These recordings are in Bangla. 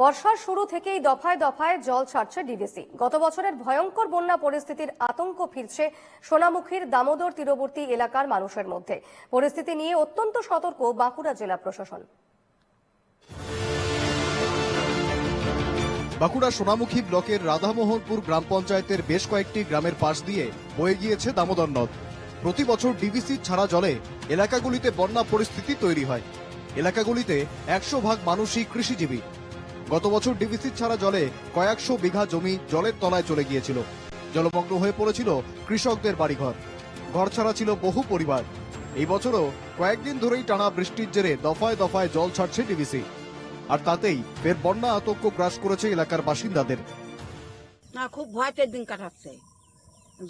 বর্ষার শুরু থেকেই দফায় দফায় জল ছাড়ছে ডিভিসি। গত বছরের ভয়ঙ্কর বন্যা পরিস্থিতির আতঙ্ক ফিরছে সোনামুখীর দামোদর তীরবর্তী এলাকার মানুষের মধ্যে। পরিস্থিতি নিয়ে অত্যন্ত সতর্ক বাঁকুড়া জেলা প্রশাসন। বাঁকুড়া সোনামুখী ব্লকের রাধামোহনপুর গ্রাম পঞ্চায়েতের বেশ কয়েকটি গ্রামের পাশ দিয়ে বয়ে গিয়েছে দামোদর নদ। প্রতি বছর ডিভিসি ছাড়া জলে এলাকাগুলিতে বন্যা পরিস্থিতি তৈরি হয়। এলাকাগুলিতে একশো ভাগ মানুষই কৃষিজীবী। গত বছর ডিভিসি ছাড়া জলে কয়েকশো বিঘা জমি জলের তলায় চলে গিয়েছিল। জলমগ্ন হয়ে পড়েছিল কৃষকদের বাড়িঘর। ঘর ছাড়া ছিল বহু পরিবার। এই বছরও কয়েকদিন ধরেই টানা বৃষ্টির জেরে দফায় দফায় জল ছাড়ছে ডিভিসি। আর তাতেই ফের বন্যা আতঙ্ক গ্রাস করেছে এলাকার বাসিন্দাদের। না খুব ভয়তে দিন কাটাচ্ছে।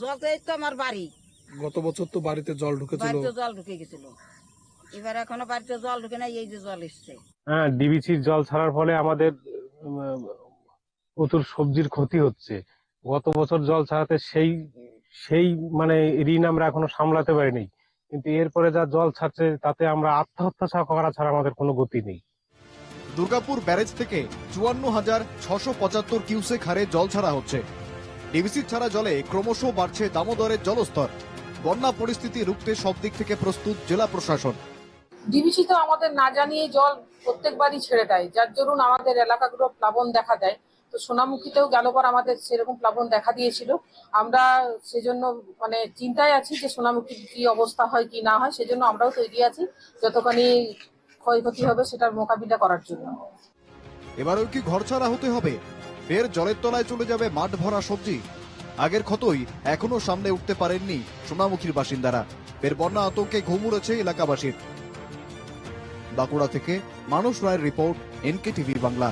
জলতেই তো আমার বাড়ি। গত বছর তো বাড়িতে জল ঢুকেছিল। বাড়িতে জল ঢুকে গেছিল। এবার এখনও বাড়িতে জল ঢুকে নাই এই যে জল এসছে। হ্যাঁ ডিবিসির জল ছাড়ার ফলে আমাদের প্রচুর সবজির ক্ষতি হচ্ছে। গত বছর জল ছাড়াতে সেই সেই মানে ঋণ আমরা এখনও সামলাতে পারিনি। কিন্তু এরপরে যা জল ছাড়ছে তাতে আমরা আত্মহত্যা করা ছাড়া আমাদের কোনো গতি নেই। দুর্গাপুর ব্যারেজ থেকে চুয়ান্ন হাজার ছশো পঁচাত্তর কিউসেক হারে জল ছাড়া হচ্ছে। ডিভিসি ছাড়া জলে ক্রমশ বাড়ছে দামোদরের জলস্তর। বন্যা পরিস্থিতি রুখতে সব দিক থেকে প্রস্তুত জেলা প্রশাসন। ডিবিসি তো আমাদের না জানিয়ে জল প্রত্যেকবারই ছেড়ে দেয়। যার দরুন আমাদের এলাকাগুলো প্লাবন দেখা দেয়। তো সোনামুখীতেও গেলবার আমাদের সেরকম প্লাবন দেখা দিয়েছিল। আমরা সেজন্য মানে চিন্তায় আছি যে সোনামুখীর কি অবস্থা হয়, কি না হয়, সেজন্য আমরাও তৈরি আছি যতখানি ক্ষয়ক্ষতি হবে সেটার মোকাবিলা করার জন্য। এবারেও কি ঘর ছাড়া হতে হবে? ফের জলের তলায় চলে যাবে মাঠ ভরা সবজি। আগের ক্ষতই এখনও সামনে উঠতে পারেননি সোনামুখীর বাসিন্দারা। ফের বন্যা আতঙ্কে ঘুম উড়েছে এলাকাবাসীর। বাঁকুড়া থেকে মানুষ রায়ের রিপোর্ট এনকে টিভি বাংলা।